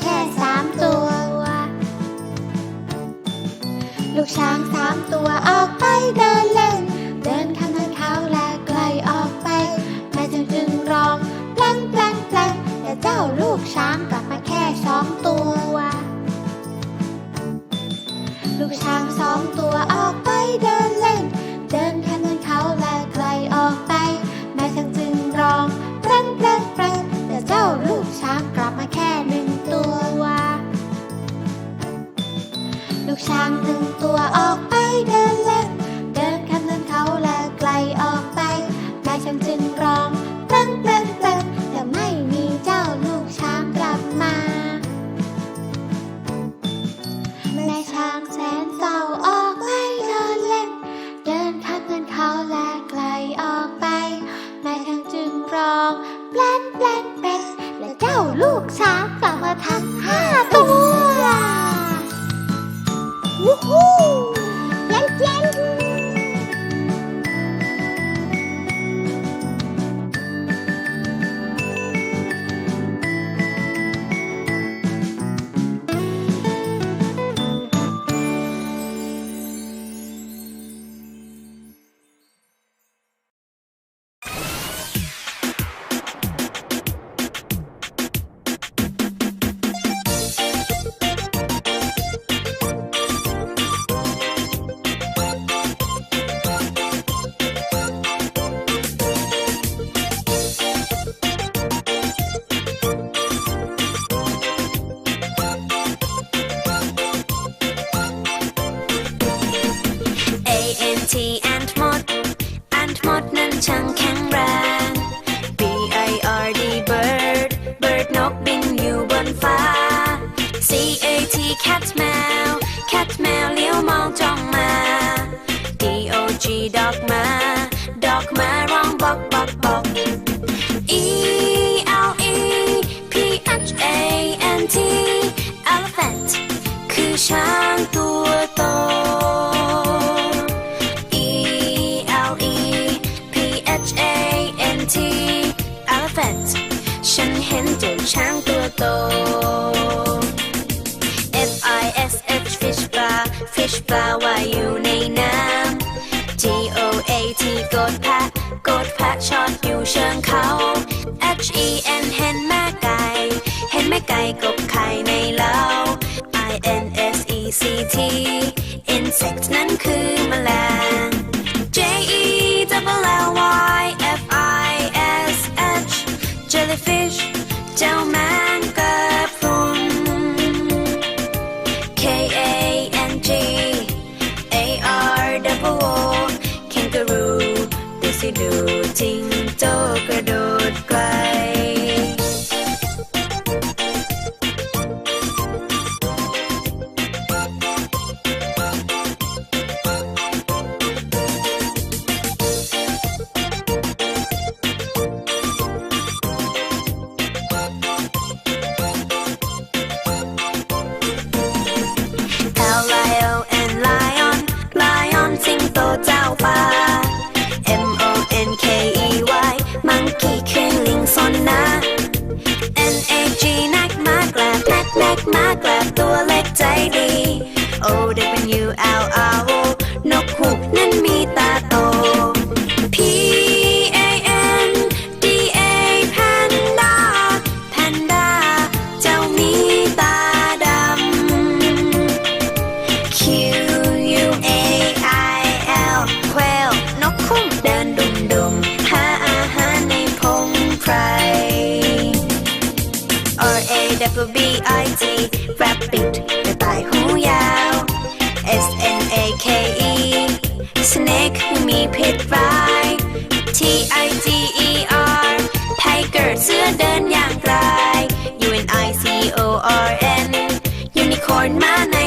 แค่สามตัว ลูกช้างสามตัวออกไป ชีดอกมาดอกมาร้องบอกบอกบอก E L E P H A N T elephant คือช้างตัวโต E L E P H A N T elephant ฉันเห็นเจ้าช้างตัวโต F I S H fish bar fish bar ว่าอยู่ในน้ำ โกดแพะโกดแพะชอนอยู่เชิงเขา H E N เห็นแม่ไก่เห็นแม่ไก่กบไข่ในเล้า I N S E C T Kedua ดี O W L R O นกฮูกนั้นมีตาโต P A N D A Panda Panda เจ้ามีตาดำ Q U A I L Quail นกคุ้มเดินดุมดุมหาอาหารในพงไพร R A W B I T Rabbit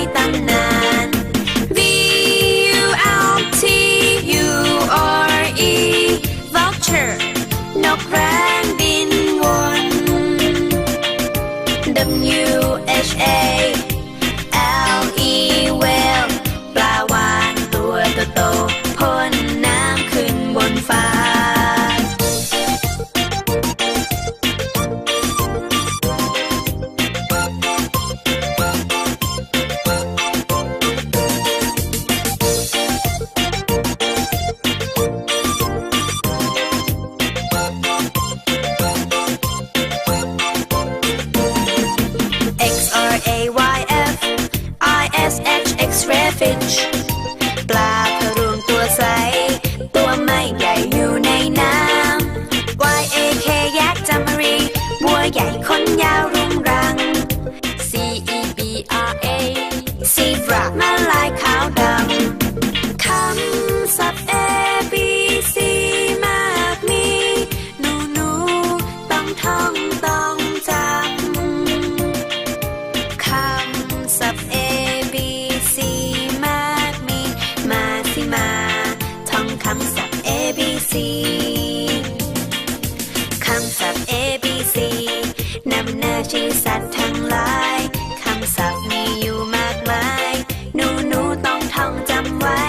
baitan นยาวเรียงรัง C E B R A zebra แมลง ชื่สัตว์ทั้งหลาย คำศัพท์มีอยู่มากมาย หนูหนูต้องท่องจำไว้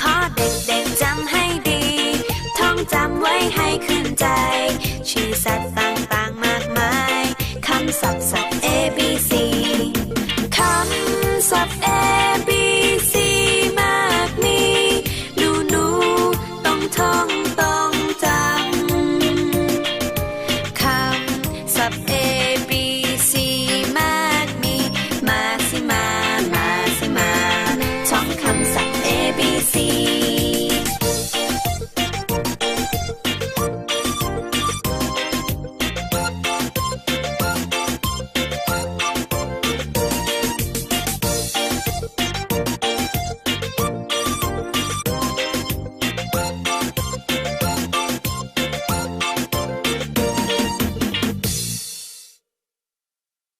ขอเด็กเด็กจำให้ดี ท่องจำไว้ให้ขึ้นใจ ชื่อสัตว์ต่างๆมากมาย คำศัพท์ศัพท์ A B C คำศัพท์ A see.